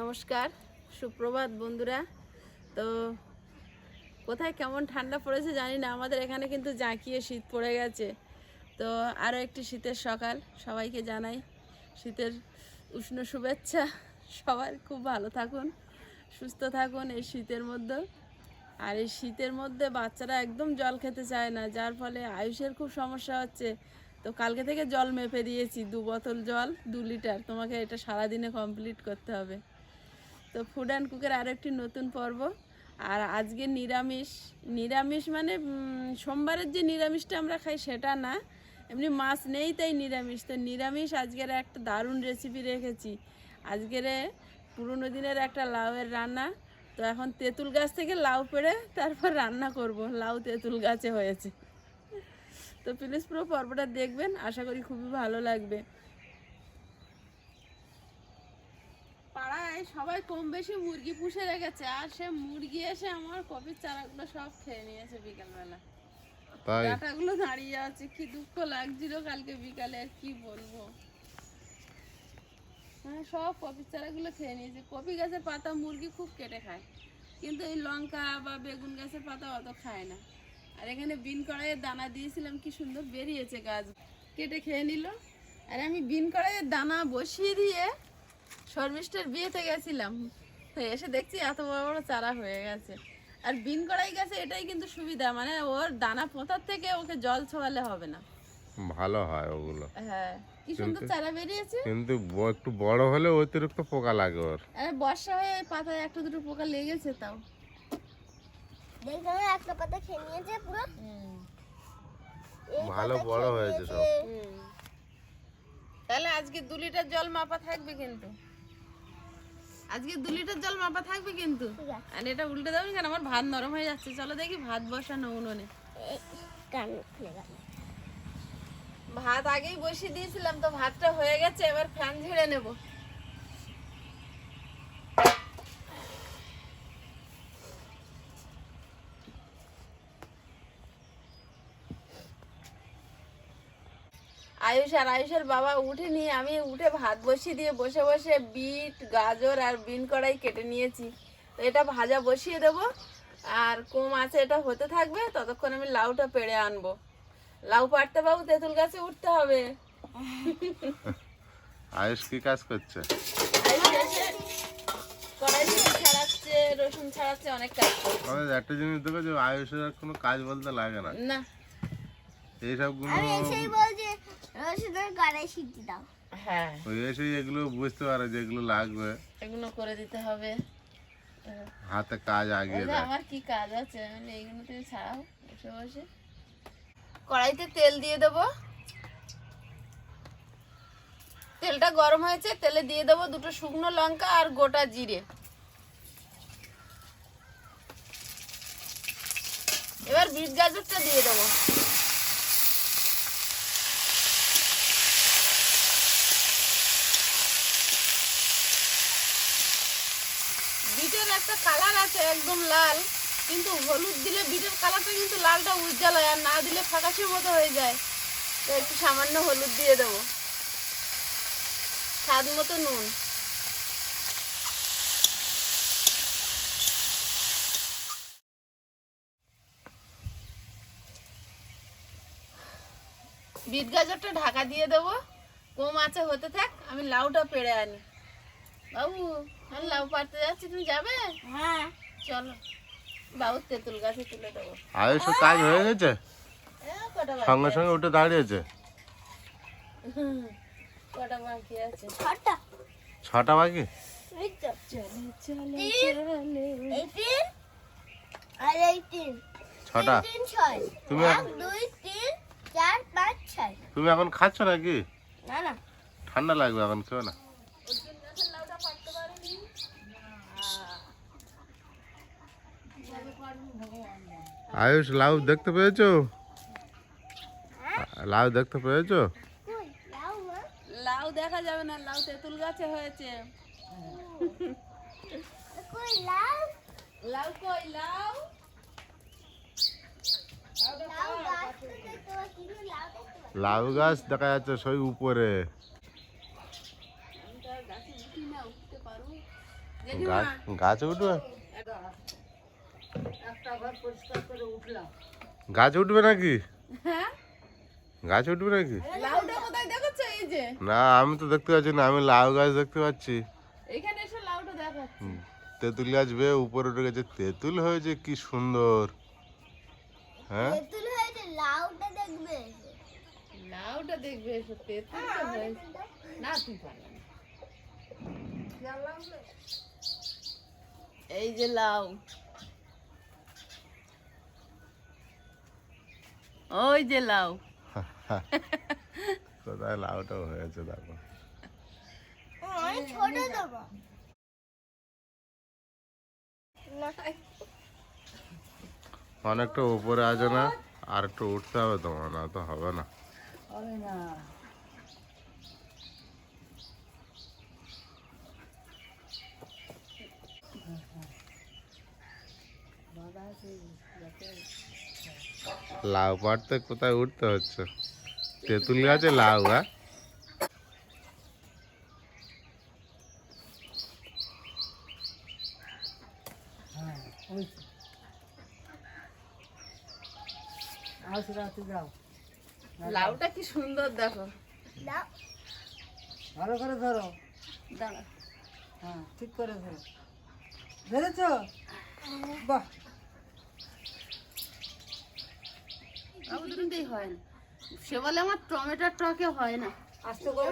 নমস্কার, সুপ্রভাত বন্ধুরা। তো কোথায় কেমন ঠান্ডা পড়েছে জানি না, আমাদের এখানে কিন্তু জাঁকিয়ে শীত পড়ে গেছে। তো আরও একটি শীতের সকাল, সবাইকে জানাই শীতের উষ্ণ শুভেচ্ছা। সবার খুব ভালো থাকুন, সুস্থ থাকুন এই শীতের মধ্যে। আর এই শীতের মধ্যে বাচ্চারা একদম জল খেতে চায় না, যার ফলে আয়ুষের খুব সমস্যা হচ্ছে। তো কালকে থেকে জল মেপে দিয়েছি, দু বোতল জল, দু লিটার। তোমাকে এটা সারাদিনে কমপ্লিট করতে হবে। তো ফুড অ্যান্ড কুকের আরও একটি নতুন পর্ব। আর আজকে নিরামিষ। নিরামিষ মানে সোমবারের যে নিরামিষটা আমরা খাই সেটা না। এমনি মাছ নেই তাই নিরামিষ। তো নিরামিষ আজকের একটা দারুণ রেসিপি রেখেছি। আজকের পুরনো দিনের একটা লাউয়ের রান্না। তো এখন তেঁতুল গাছ থেকে লাউ পেড়ে তারপর রান্না করব। লাউ তেঁতুল গাছে হয়েছে। তো প্লিজ পুরো পর্বটা দেখবেন। আশা করি খুবই ভালো লাগবে। পাড়ায় সবাই কম বেশি মুরগি পুষে রেখেছে আর সে মুরগি এসে আমার কপির চারাগুলো সব খেয়ে নিয়েছে বিকালবেলা। তাই? ডাটাগুলো দাঁড়িয়ে আছে কি দুঃখ লাগছিল কালকে বিকালে আর কি বলব। হ্যাঁ সব কপির চারাগুলো খেয়ে নিয়েছে। কপি গাছের পাতা মুরগি খুব কেটে খায় কিন্তু এই লঙ্কা বা বেগুন গাছের পাতা অত খায় না। আর এখানে বিন কড়াইয়ের দানা দিয়েছিলাম কি সুন্দর বেরিয়েছে গাছ। কেটে খেয়ে নিল। আর আমি বিন কড়াইয়ের দানা বসিয়ে দিয়ে শর্মিষ্ঠের বিয়েতে গেছিলাম। তো এসে দেখছি এত বড় বড় চারা হয়ে গেছে। আর বিন কড়াই গাছে এটাই কিন্তু সুবিধা মানে ওর দানা পোঁতার থেকে ওকে জল ছোঁয়ালে হবে না। ভালো হয় ওগুলো। হ্যাঁ কি সুন্দর চারা বেরিয়েছে। কিন্তু একটু বড় হলে অতিরিক্ত পোকা লাগে ওর। আরে বর্ষা হয়ে পাতায় একটা দুটো পোকা লেগেছে তাও। দেখলাম একটা পাতা খেয়ে নিয়েছে পুরো। ভালো বড় হয়েছে সব। তাহলে আজকে দু লিটার জল মাপা থাকবে কিন্তু। আজকে দু লিটার জল মাপা থাকবে কিন্তু। আর এটা উল্টে দাও কেন? আমার ভাত নরম হয়ে যাচ্ছে। চলো দেখি ভাত বসানো উনুনে। ভাত আগেই বসিয়ে দিয়েছিলাম তো ভাতটা হয়ে গেছে। এবার ফ্যান ঝেড়ে নেব। আয়ুষ আর আয়ুষের বাবা উঠেনি আমি উঠে ভাত বসিয়ে দিয়ে বসে বসে বিট গাজর আর বিন কড়াই কেটে নিয়েছি। তো এটা ভাজা বসিয়ে দেব। আর কম আছে এটা হতে থাকবে ততক্ষণ আমি লাউটা পেড়ে আনব। লাউ পাড়তে বাবু তেঁতুল গাছে উঠতে হবে। আয়ুষ কি কাজ করছে? কড়াই ছাড়াচ্ছে রসুন ছাড়াচ্ছে অনেক কাজ একটা জিনিস দেখো যে আয়ুষের কোনো কাজ বলতে লাগে না। না। এইসবগুলো রসুনের গাড়াই সিদ্ধি দাও। হ্যাঁ। ওই এসে এগুলো বুঝতে পারে যেগুলো লাগবে। এগুলো করে দিতে হবে। হাতে কাজ আগিয়ে দেয়। আমার কি কাজ আছে? মানে এইগুলো তুমি ছাড়াও বসে বসে। কড়াইতে তেল দিয়ে দেবো। তেলটা গরম হয়েছে তেলে দিয়ে দেবো দুটো শুকনো লঙ্কা আর গোটা জিরে। এবার বিট গাজরটা দিয়ে দেবো বিটের একটা কালার আছে একদম লাল, কিন্তু হলুদ দিলে বিটের কালারটা কিন্তু লালটা উজ্জ্বল হয় আর না দিলে ফাঁকাশির মতো হয়ে যায়। তো একটু সামান্য হলুদ দিয়ে দেবো। স্বাদ মতো নুন। বিট গাজরটা ঢাকা দিয়ে দেবো। কম আছে, হতে থাক, আমি লাউটা পেড়ে আনি। বাবু আমি লাউ পাড়তে যাচ্ছি, তুমি যাবে? হ্যাঁ। চলো বাবু তেঁতুল গাছে তুলে দেবো। আয়ুষের কাজ হয়ে গেছে? সঙ্গে সঙ্গে উঠে দাঁড়িয়েছে। কটা বাকি আছে? ছটা। ছটা বাকি? ছটা। তুমি এক দুই তিন চার পাঁচ ছয়। তুমি এখন খাচ্ছ নাকি? না না। ঠান্ডা লাগবে এখন কেউ না অর্জুন গাছের লাউটা পাড়তে পারিনি আয়ুষ লাউ দেখতে পেয়েছ? লাউ দেখতে পেয়েছ? লাউ দেখা যাবে না লাউ তেঁতুল গাছে হয়েছে। লাউ লাউ কই লাউ? লাউ গাছ দেখা যাচ্ছে সেই উপরে। গাছে উঠবে? গাছ উঠবে নাকি? হ্যাঁ? গাছ উঠবে নাকি? লাউটা কোথায় দেখছ এই যে? না আমি তো দেখতে পাচ্ছি না আমি লাউ গাছ দেখতে পাচ্ছি। তেঁতুল গাছ বেয়ে উপরে উঠে গেছে তেঁতুল হয়েছে কি সুন্দর। হ্যাঁ? তেঁতুল লাউটা দেখবে। লাউটা দেখবে এসে তেঁতুলটা হয়েছে। না তুই এই যে লাউ। ওই যে লাউ। কোথায় লাউটাও হয়েছে দেখো। ছোট দেবো। অনেকটা উপরে আছে না আর একটু উঠতে হবে তোমার না তো হবে না। লাউ পাড়তে কোথায় উঠতে হচ্ছে? তেঁতুল গাছে লাউ হ্যাঁ? লাউটা কি সুন্দর দেখো। ভালো করে ধরো। হ্যাঁ ঠিক করে ধরো। ধরেছো? বাহ। বাবু হয় না। সে বলে আমার টমেটোর টকে হয় না। আস্তে করে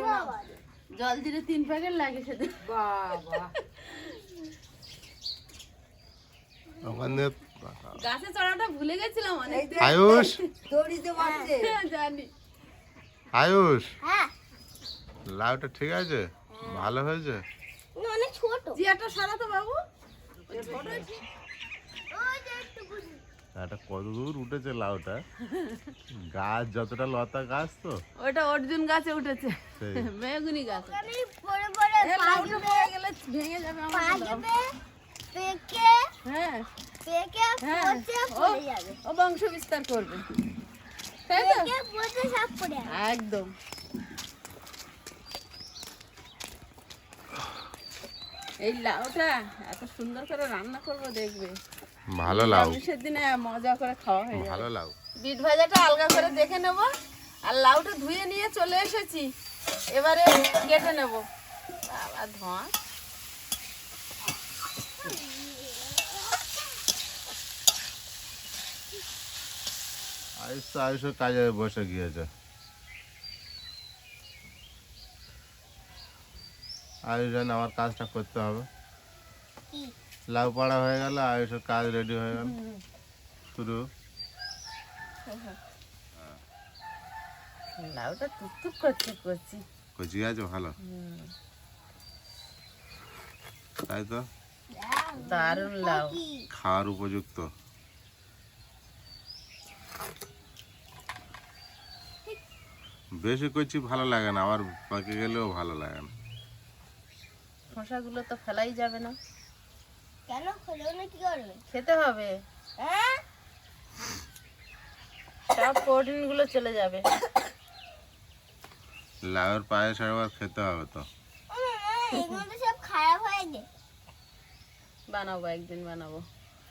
জল দিলে তিন প্যাকেট লাগে সেটা বাহ বাহ গাছে চড়াটা ভুলে গেছিলাম অনেক আয়ুষ। দড়িতে মারছে। জানি। আয়ুষ হ্যাঁ। লাউটা ঠিক আছে? ভালো হয়েছে? না, অনেক ছোট। জিয়াটা সরাতো বাবু। ঠিক। ওই যে একটু বুঝি এটা কত দূর উঠেছে লাউটা। গাছ যতটা লতা গাছ তো। ওটা অর্জুন গাছে উঠেছে। মেগুনি গাছে। ভেঙে যাবে হ্যাঁ। পেকে হ্যাঁ। পচে ও পড়ে যাবে। ও বংশ বিস্তার করবে। তাই তো? একদম। এই লাউটা এত সুন্দর করে রান্না করব দেখবে। ভালো লাউ। নিরামিষের দিনে মজা করে খাওয়া হয়ে ভালো লাউ। বিট ভাজাটা আলগা করে দেখে নেব আর লাউটা ধুয়ে নিয়ে চলে এসেছি। এবারে কেটে নেব। আবার ধোঁয়া। আয়ুষ কাজে বসে গিয়েছে। আয়ুষ আমার কাজটা করতে হবে। কি? লাউ পাড়া হয়ে গেল আর আয়ুষের কাজ রেডি হয়ে গেল। শুরু। লাউটা টুকটুক করছে করছি। কচি আছে ভালো। তাই তো? দারুণ লাউ। খাওয়ার উপযুক্ত। বেশি করছি ভালো লাগে না আবার পাকে গেলেও ভালো লাগে না। খোসাগুলো তো ফেলাই যাবে না। কেন হলো না কি করবে? খেতে হবে। হ্যাঁ? সব প্রোটিনগুলো চলে যাবে। লাউর পায়েস আবার খেতে হবে তো। এগুলো তো সব খারাপ হয়ে বানাবো একদিন বানাবো।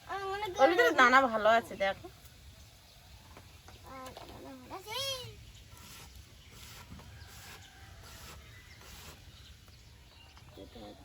আমি ওর ভিতরে দানা ভালো আছে দেখো।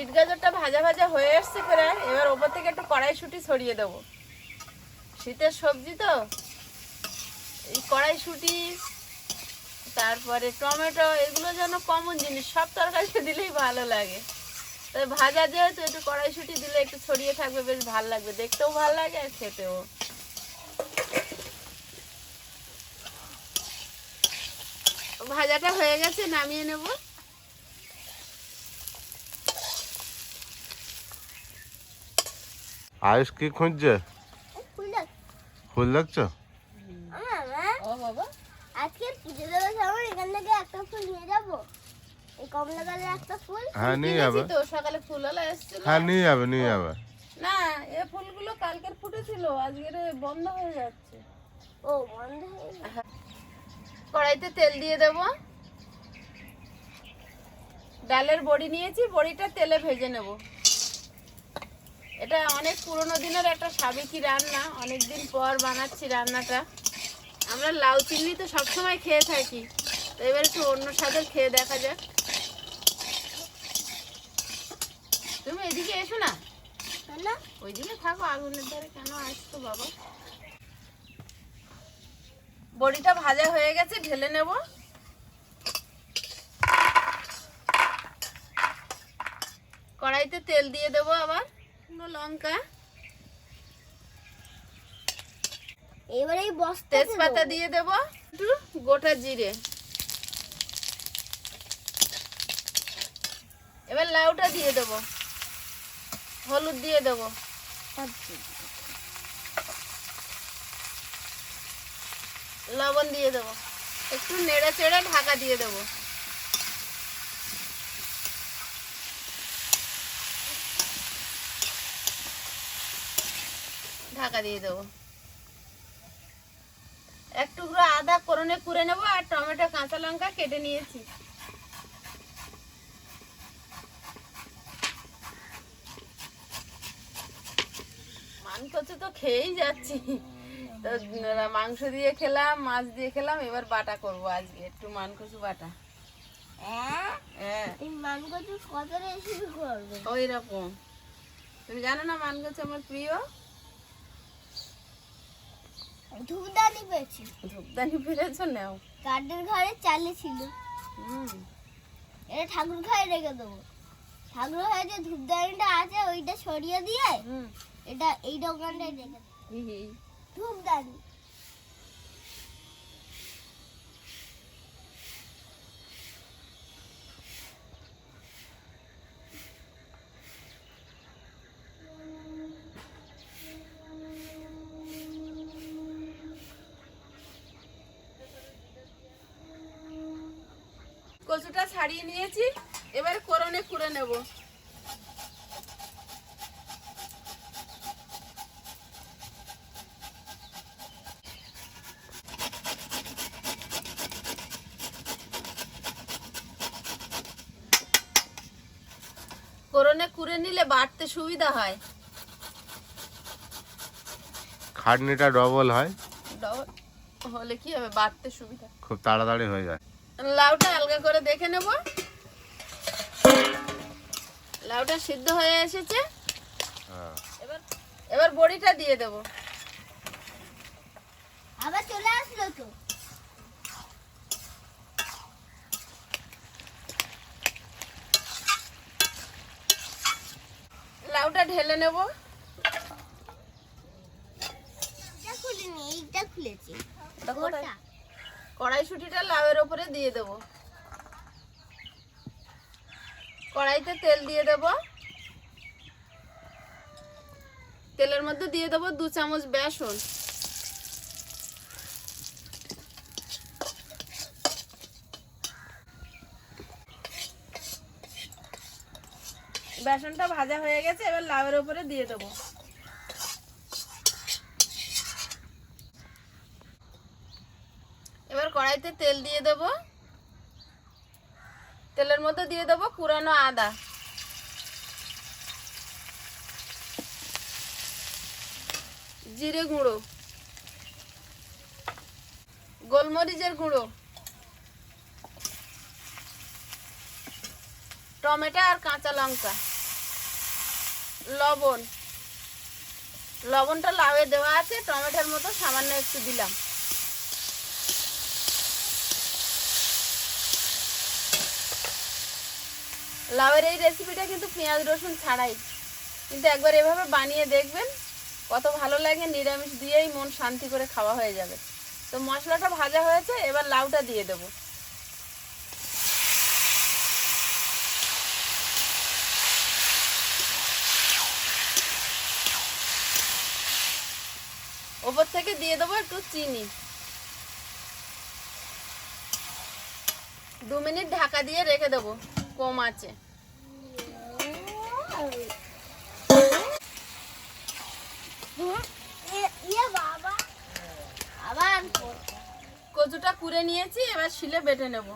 বিট গাজরটা ভাজা ভাজা হয়ে এসছে প্রায় এবার ওপর থেকে একটু কড়াইশুঁটি ছড়িয়ে দেবো। শীতের সবজি তো? এই কড়াইশুঁটি, তারপরে টমেটো, এগুলো যেন কমন জিনিস, সব তরকারিতে দিলেই ভালো লাগে। তবে ভাজা যেহেতু, একটু কড়াইশুঁটি দিলে একটু ছড়িয়ে থাকবে, বেশ ভালো লাগবে। দেখতেও ভালো লাগে আর খেতেও। ভাজাটা হয়ে গেছে, নামিয়ে নেব। আয়ুষ কি খুঁজছে? ফুল বাবা আজকে পুজো দেওয়ার সময় এখান থেকে একটা ফুল নিয়ে যাব এই কমলা কালার একটা ফুল হ্যাঁ নিয়ে যাবে। তো সকালে ফুলওয়ালা এসেছিল। হ্যাঁ নিয়ে যাবে নিয়ে যাবে। না এ ফুলগুলো কালকের ফুটেছিল আজকের বন্ধ হয়ে যাচ্ছে। ও বন্ধ হয়ে গেছে। কড়াইতে তেল দিয়ে দেব। ডালের বড়ি নিয়েছি বড়িটা তেলে ভেজে নেব। এটা অনেক পুরনো দিনের একটা সাবেকি রান্না অনেক দিন পর বানাচ্ছি রান্নাটা। আমরা লাউ চিংড়ি তো সবসময় খেয়ে থাকি তো এবার একটু অন্য স্বাদের খেয়ে দেখা যাক। তুমি এদিকে এসো না। না ওইদিকে থাকো আগুনের ধারে কেন আসতো বাবা? বড়িটা ভাজা হয়ে গেছে ঢেলে নেব। কড়াইতে তেল দিয়ে দেবো আবার। শুকনো লঙ্কা। এবারে এই বস্তা তেজপাতা দিয়ে দেব একটু গোটা জিরে। এবার লাউটা দিয়ে দেব। হলুদ দিয়ে দেব। লবণ দিয়ে দেব। একটু নেড়ে চেড়ে ঢাকা দিয়ে দেব। ঢাকা দিয়ে দেবো। এক টুকরো আদা করনে কুড়ে নেব আর টমেটো কাঁচা লঙ্কা কেটে নিয়েছি। মান কচু তো খেয়েই যাচ্ছি। তো মাংস দিয়ে খেলাম মাছ দিয়ে খেলাম এবার বাটা করব আজকে। একটু মান কচু বাটা। হ্যাঁ? হ্যাঁ। মানকচু ওই রকম তুমি জানো না মান কচু আমার প্রিয়? ধূপদানি পেয়েছি। ধূপদানি ফিরেছো নাও। গার্ডেন ঘরে চালে ছিল। হুম। এটা ঠাকুর ঘরে রেখে দেবো। ঠাকুর ঘরে যে ধূপদানিটা আছে ওইটা সরিয়ে দিয়ে এটা এই দোকানটায় রেখে দেবো। ধূপদানি। কচুটা ছাড়িয়ে নিয়েছি এবার করনে কুড়ে নেব। করনে কুড়ে নিলে বাড়তে সুবিধা হয়। খাটনিটা ডবল হয়। ডবল হলে কি হবে? বাড়তে সুবিধা। খুব তাড়াতাড়ি হয়ে যায়। লাউটা আলগা করে দেখে নেব। লাউটা সিদ্ধ হয়ে এসেছে। হ্যাঁ। এবার এবার বড়িটা দিয়ে দেব। আবার চলে আসলো তো। লাউটা ঢেলে নেব। এটা খুলিনি এইটা খুলেছি। কড়াইশুটিটা লাউয়ের ওপরে দিয়ে দেব। কড়াইতে তেল দিয়ে দেব। তেলের মধ্যে দিয়ে দেবো দু চামচ বেসন। বেসনটা ভাজা হয়ে গেছে, এবার লাউয়ের ওপরে দিয়ে দেবো এবার কড়াইতে তেল দিয়ে দেবো। তেলের মধ্যে দিয়ে দেবো কুড়ানো আদা। জিরে গুঁড়ো। গোলমরিচের গুঁড়ো। টমেটো আর কাঁচা লঙ্কা। লবণ। লবণটা লাউয়ে দেওয়া আছে, টমেটোর মতো সামান্য একটু দিলাম। লাউয়ের এই রেসিপিটা কিন্তু পেঁয়াজ, রসুন ছাড়াই। কিন্তু একবার এভাবে বানিয়ে দেখবেন, কত ভালো লাগে, নিরামিষ দিয়েই মন শান্তি করে খাওয়া হয়ে যাবে। তো মশলাটা ভাজা হয়েছে, এবার লাউটা দিয়ে দেবো। ওপর থেকে দিয়ে দেবো একটু চিনি। দু মিনিট ঢাকা দিয়ে রেখে দেবো। কম আছে। কচুটা কুড়ে নিয়েছি এবার শিলে বেটে নেব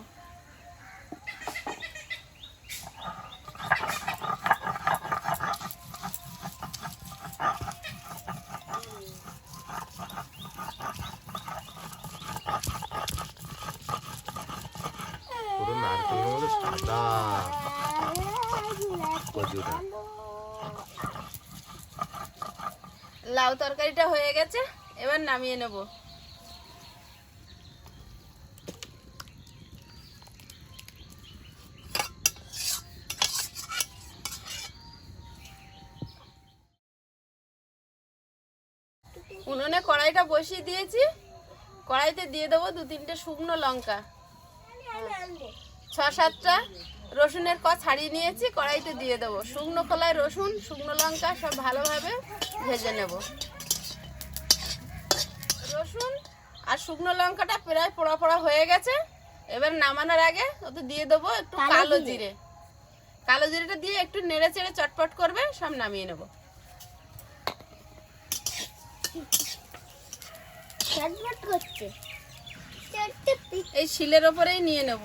পুরো নারকেলের মতো সাদা কচুটা লাউ তরকারিটা হয়ে গেছে, এবার নামিয়ে নেব। উনুনে কড়াইটা বসিয়ে দিয়েছি। কড়াইতে দিয়ে দেবো দু তিনটে শুকনো লঙ্কা। ছ সাতটা। রসুনের ক ছাড়িয়ে নিয়েছি কড়াইতে দিয়ে দেবো। শুকনো কলায় রসুন শুকনো লঙ্কা সব ভালোভাবে ভেজে নেব। রসুন আর শুকনো লঙ্কাটা প্রায় পোড়া পোড়া হয়ে গেছে। এবার নামানোর আগে ওতে দিয়ে দেবো একটু কালো জিরে। কালো জিরেটা দিয়ে একটু নেড়ে চেড়ে চটপট করবে সব নামিয়ে নেব। চটপট। এই শিলের ওপরেই নিয়ে নেব।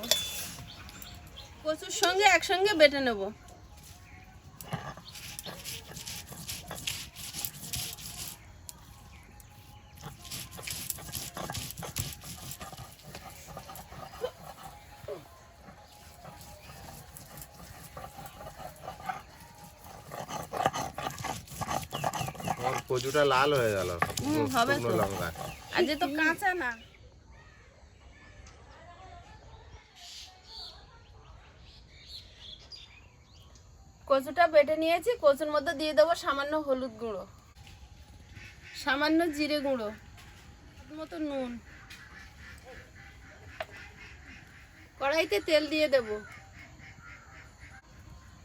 কচুর সঙ্গে একসঙ্গে বেটে নেব। কচুটা লাল হয়ে গেল। হবে লঙ্কা। আর যে তো কাঁচা না কচুটা বেটে নিয়েছি, কচুর মধ্যে দিয়ে দেবো সামান্য হলুদ গুঁড়ো। সামান্য জিরে গুঁড়ো মতো নুন। কড়াইতে তেল দিয়ে দেব।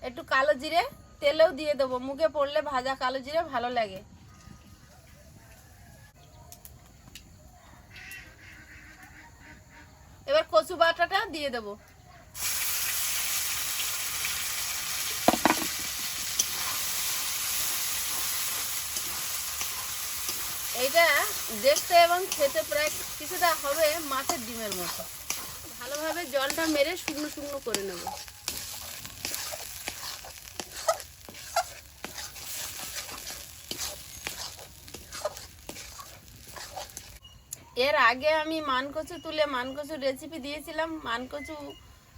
একটু কালো জিরে তেলেও দিয়ে দেবো। মুখে পড়লে ভাজা কালো জিরে ভালো লাগে। এবার কচু বাটাটা দিয়ে দেবো এইটা দেখতে এবং খেতে প্রায় কিছুটা হবে মাছের ডিমের মতো। ভালোভাবে জলটা মেরে শুকনো শুকনো করে নেব। এর আগে আমি মানকচু তুলে মানকচুর রেসিপি দিয়েছিলাম। মানকচু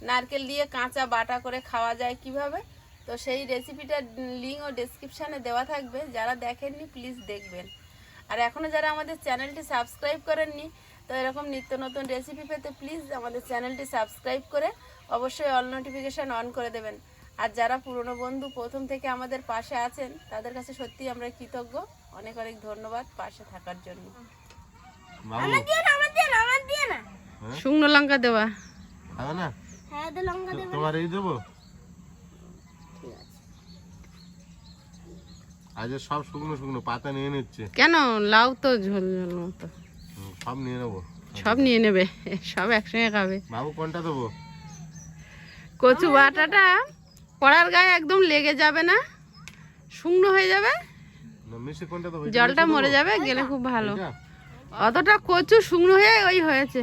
নারকেল দিয়ে কাঁচা বাটা করে খাওয়া যায় কীভাবে? তো সেই রেসিপিটার লিঙ্ক ও ডেসক্রিপশানে দেওয়া থাকবে। যারা দেখেননি প্লিজ দেখবেন। আর এখনও যারা আমাদের চ্যানেলটি সাবস্ক্রাইব করেননি তো এরকম নিত্য নতুন রেসিপি পেতে প্লিজ আমাদের চ্যানেলটি সাবস্ক্রাইব করে অবশ্যই অল নোটিফিকেশান অন করে দেবেন। আর যারা পুরনো বন্ধু প্রথম থেকে আমাদের পাশে আছেন তাদের কাছে সত্যি আমরা কৃতজ্ঞ। অনেক অনেক ধন্যবাদ পাশে থাকার জন্য। না শুকনো লঙ্কা দেওয়া না হ্যাঁ তো লঙ্কা দেবে। তোমার এই দেবো ঠিক আছে আজ সব শুকনো শুকনো পাতা নিয়ে নিচ্ছে। কেন? লাউ তো ঝোল ঝোল মতো। সব নিয়ে নেব। সব নিয়ে নেবে সব একসঙ্গে খাবে। বাবু কোনটা দেবো? কচু বাটাটা কড়ার গায়ে একদম লেগে যাবে না শুকনো হয়ে যাবে। না মিশে কোনটা দেবো? জলটা মরে যাবে গেলে খুব ভালো। অতটা কচু শুকনো হয়ে ওই হয়েছে।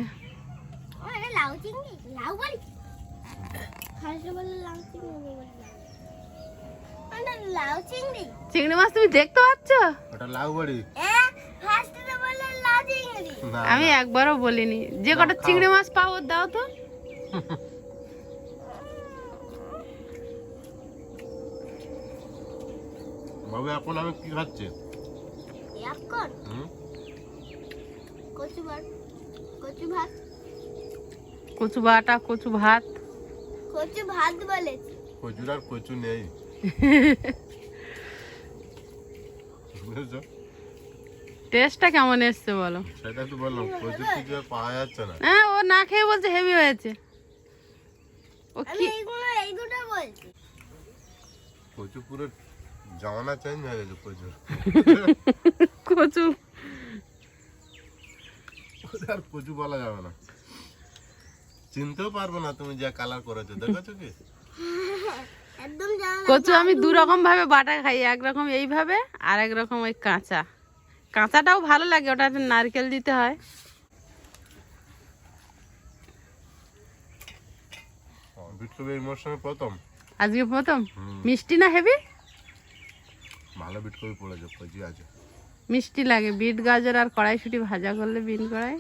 লাউ চিংড়ি? লাউ বলি লাউ চিংড়ি। লাউ চিংড়ি। চিংড়ি মাছ তুমি দেখতে পাচ্ছ? ওটা লাউ বাড়ি। হ্যাঁ ফার্স্টে বলে লাউ চিংড়ি। না আমি একবারও বলিনি। যে কটা চিংড়ি মাছ পাও ওর দাও তো। বাবু এখন আমি কি খাচ্ছি? এখন কচু ভাত। কচু ভাত। কচু বাটা কচু ভাত। কচু ভাত বলেছি কচুর আর কচু নেই। টেস্টটা কেমন এসছে বলো? সেটা তো বললাম কচু কিছু পাওয়া যাচ্ছে না। হ্যাঁ ও না খেয়ে বলছে হেভি হয়েছে। ও কি? এইগুলো এই দুটো বলছি। কচু পুরো জামানা চেঞ্জ হয়ে গেছে কচুর কচু। আর কচু বলা যাবে না। চিনতেও পারব না তুমি যা কালার করেছ দেখেছ কি। কচু আমি দু রকম ভাবে বাটা খাই একরকম এইভাবে আর এক রকম ওই কাঁচা। কাঁচাটাও ভালো লাগে ওটাতে নারকেল দিতে হয়। প্রথম? আজকে প্রথম? মিষ্টি না ভালো বিটকপি আছে। মিষ্টি লাগে বিট গাজর আর কড়াইশুটি ভাজা করলে বিন কড়াই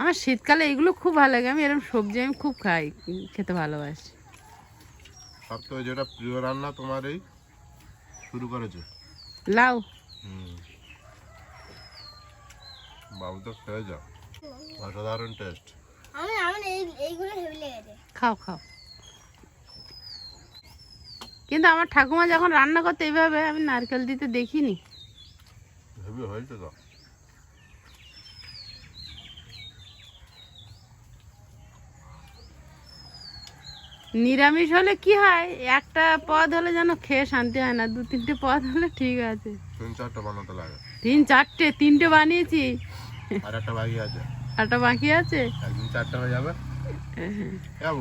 আমার শীতকালে এগুলো খুব ভালো লাগে আমি এরকম সবজি আমি খুব খাই খেতে ভালোবাসি। সব থেকে যেটা প্রিয় রান্না তোমার এই শুরু করেছে। লাউ। বাবু তো খেয়ে যাও। অসাধারণ টেস্ট আমি আমার এই এইগুলো হেভি লেগেছে। খাও খাও। কিন্তু আমার ঠাকুমা যখন রান্না করতে এইভাবে আমি নারকেল দিতে দেখিনি। হেভি হয়েছে তো। নিরামিষ হলে কি হয়? একটা পদ হলে যেন খেয়ে শান্তি হয় না দু তিনটে পদ হলে ঠিক আছে। তিন চারটা বানাতে লাগে। তিন চারটে তিনটে বানিয়েছি। আর একটা বাকি আছে। একটা বাকি আছে? একদিন চারটা হয়ে যাবে। যাব।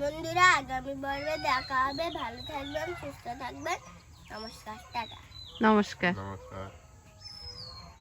বন্ধুরা আগামী পর্বে দেখা হবে। ভালো থাকবেন সুস্থ থাকবেন। নমস্কার টাটা। নমস্কার। নমস্কার।